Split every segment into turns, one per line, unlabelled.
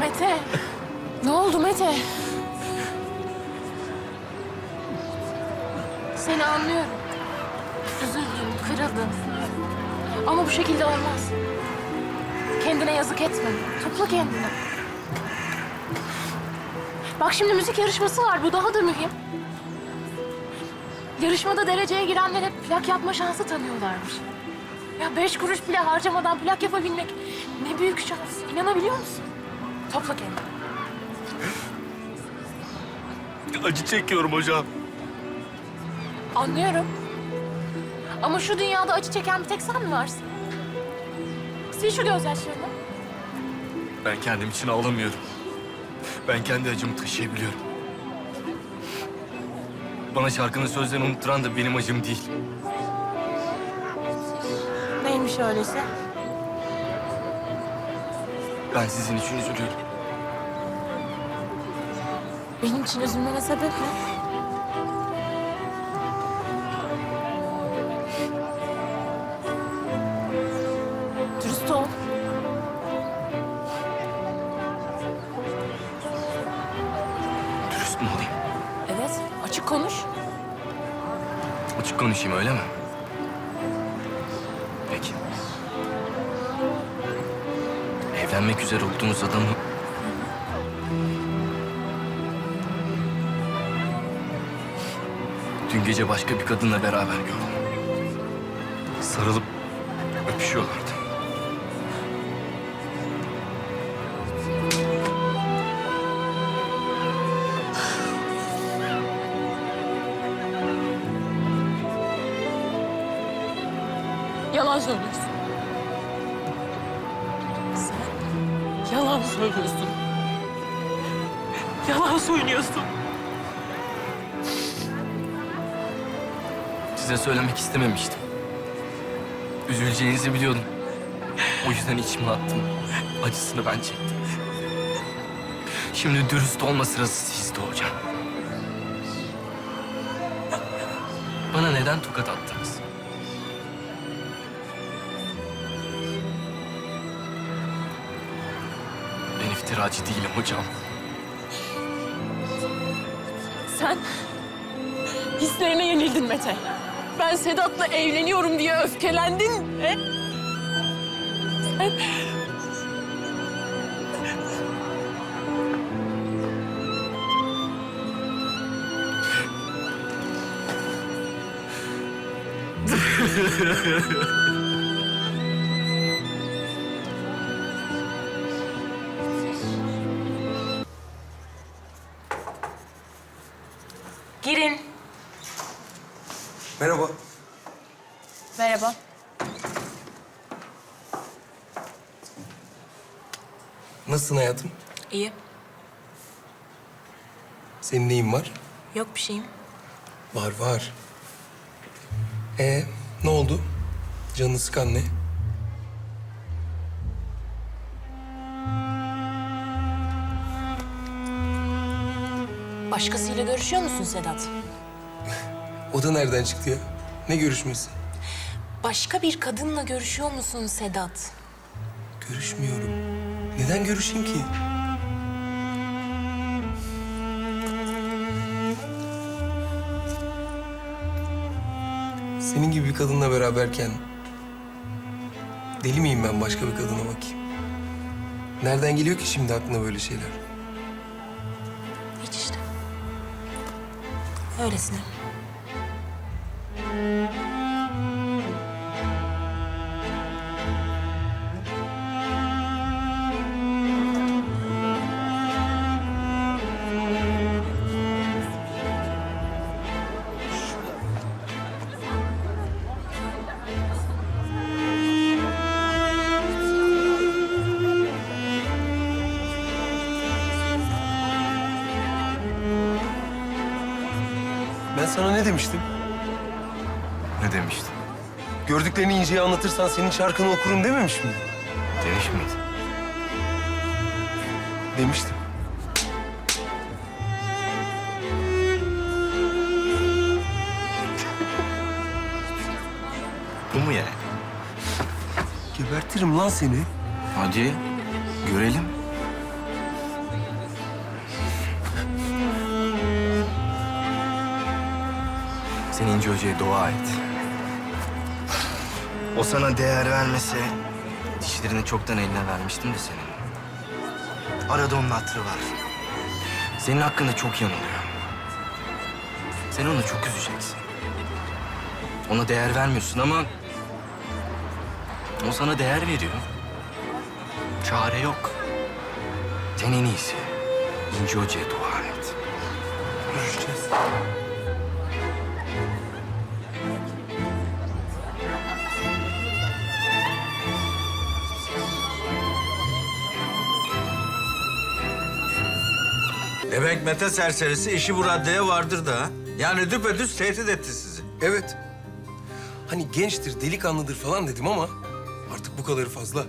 Mete. Ne oldu Mete? Seni anlıyorum. Üzüldün, kırıldın. Ama bu şekilde olmaz. Kendine yazık etme. Topla kendini. Bak şimdi müzik yarışması var. Bu daha da mühim. Yarışmada dereceye girenlere plak yapma şansı tanıyorlarmış. Ya beş kuruş bile harcamadan plak yapabilmek ne büyük şans. İnanabiliyor musun? Topla kendini.
Acı çekiyorum hocam.
Anlıyorum. Ama şu dünyada acı çeken bir tek sen mi varsın? Sil şu gözyaşlarını.
Ben kendim için ağlamıyorum. Ben kendi acımı taşıyabiliyorum. Bana şarkının sözlerini unutturan da benim acım değil.
Neymiş öyleyse?
Ben sizin için üzülüyorum.
Benim için üzülmene sebep ne?
Mü olayım?
Evet, açık konuş.
Açık konuşayım öyle mi? Peki. Evlenmek üzere olduğunuz adamı... Dün gece başka bir kadınla beraber gördüm. Sarılıp öpüşüyorlardı.
Yalan söylüyorsun. Sen yalan söylüyorsun. Yalan söylüyorsun.
Size söylemek istememiştim. Üzüleceğinizi biliyordum. O yüzden içime attım. Acısını ben çektim. Şimdi dürüst olma sırası sizde hocam. Bana neden tokat attınız? İftiracı değilim hocam.
Sen hislerine yenildin Mete. Ben Sedat'la evleniyorum diye öfkelendin. He? Sen...
Merhaba.
Merhaba.
Nasılsın hayatım?
İyi.
Senin neyin var?
Yok bir şeyim.
Var var. Ee, ne oldu? Canını sıkan ne?
Başkasıyla görüşüyor musun Sedat?
O da nereden çıktı ya? Ne görüşmesi?
Başka bir kadınla görüşüyor musun Sedat?
Görüşmüyorum. Neden görüşeyim ki? Senin gibi bir kadınla beraberken deli miyim ben başka bir kadına bakayım? Nereden geliyor ki şimdi aklına böyle şeyler?
Hiç işte. Öylesine.
Ben sana ne demiştim?
mı demiştin?
Gördüklerini İnci'ye anlatırsan senin şarkını okurum dememiş miydim?
Demiş miydin?
Demiştim.
Bu mu yani?
Gebertirim lan seni.
Hadi görelim. Sen İnci Hoca'ya dua et. O sana değer vermese dişlerini çoktan eline vermiştim de senin. Arada onun hatırı var. Senin hakkında çok yanılıyor. Sen onu çok üzeceksin. Ona değer vermiyorsun ama o sana değer veriyor. Çare yok. Sen en iyisi İnci Hoca'ya dua et.
Görüşeceğiz.
Demek Mete serserisi işi bu raddeye vardır da. ha? Yani düpedüz tehdit etti sizi.
Evet. Hani gençtir, delikanlıdır falan dedim ama artık bu kadarı fazla.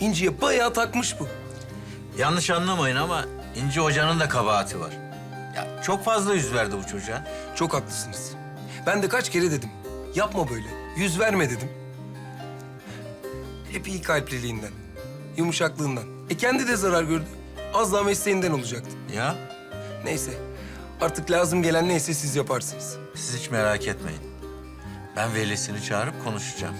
İnci'ye bayağı takmış bu.
Yanlış anlamayın ama İnci Hoca'nın da kabahati var. Ya çok fazla yüz verdi bu çocuğa.
Çok haklısınız. Ben de kaç kere dedim. Yapma böyle. Yüz verme dedim. Hep iyi kalpliliğinden, yumuşaklığından. E kendi de zarar gördü. Az daha mesleğinden olacaktı.
Ya
Neyse. Artık lazım gelen neyse siz yaparsınız.
siz hiç merak etmeyin. Ben velisini çağırıp konuşacağım.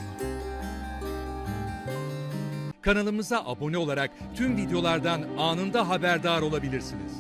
Kanalımıza abone olarak tüm videolardan anında haberdar olabilirsiniz.